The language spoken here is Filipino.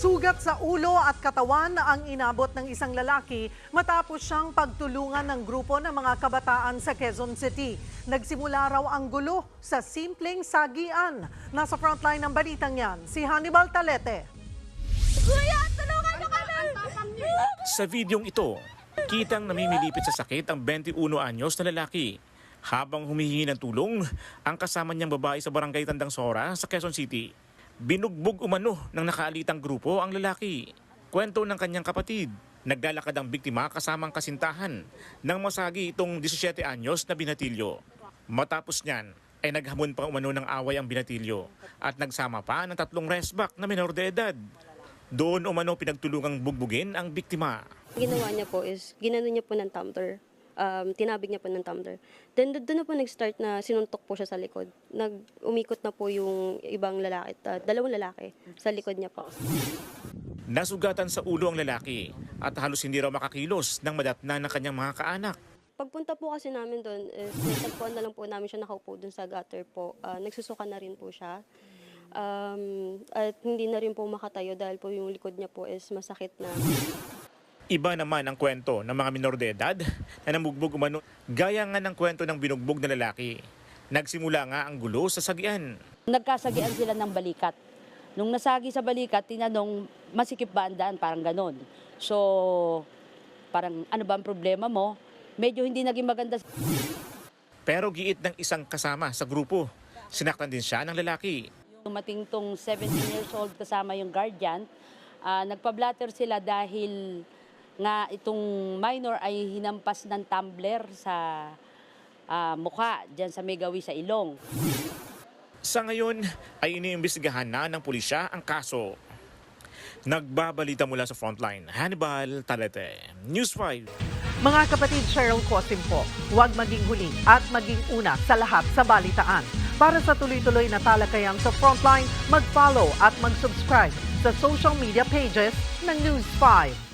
Sugat sa ulo at katawan ang inabot ng isang lalaki matapos siyang pagtulungan ng grupo ng mga kabataan sa Quezon City. Nagsimula raw ang gulo sa simpleng sagian. Nasa frontline ng balitang yan, si Hannibal Talete. Kuya, tulungan mo kami! Sa videong ito, kitang namimilipit sa sakit ang 21 anyos na lalaki. Habang humihingi ng tulong, ang kasama niyang babae sa barangay Tandang Sora sa Quezon City. Binugbog umano ng nakaalitang grupo ang lalaki. Kwento ng kanyang kapatid, naglalakad ang biktima kasamang kasintahan nang masagi itong 17 anyos na binatilyo. Matapos niyan, ay naghamon pa umano ng away ang binatilyo at nagsama pa ng tatlong resback na menor de edad. Doon umano pinagtulungang bugbugin ang biktima. Ginawa niya po is, ginano niya po ng tumbler. Um, tinabig niya po ng tumbler. Then doon na po nag-start na sinuntok po siya sa likod. Nag umikot na po yung ibang lalaki, uh, dalawang lalaki sa likod niya po. Nasugatan sa ulo ang lalaki at halos hindi raw makakilos ng madatna ng kanyang mga kaanak. Pagpunta po kasi namin doon, is, natagpuan na lang po namin siya nakaupo doon sa gutter po. Ah, nagsusuka na rin po siya. Um, at hindi na rin po makatayo dahil po yung likod niya po is masakit na. Iba naman ang kwento ng mga minor de edad na namugbog umano gaya nga ng kwento ng binugbog na lalaki. Nagsimula nga ang gulo sa sagian. nagkasagian sila ng balikat. Nung nasagi sa balikat, tinanong, masikip ba ang daan? Parang ganon. So, parang ano ba ang problema mo? Medyo hindi naging maganda. Pero giit ng isang kasama sa grupo. Sinaktan din siya ng lalaki. Tumating tong 17 years old kasama yung guardian. ah, nagpa-blatter sila dahil nga itong minor ay hinampas ng tumbler sa ah, mukha dyan sa Megawi sa Ilong. Sa ngayon ay iniimbestigahan na ng pulisya ang kaso. Nagbabalita mula sa frontline, Hannibal Talete, News 5. Mga kapatid Cheryl Cosim po, huwag maging huli at maging una sa lahat sa balitaan. Para sa tuloy-tuloy na talakayan sa Frontline, mag-follow at mag-subscribe sa social media pages ng News 5.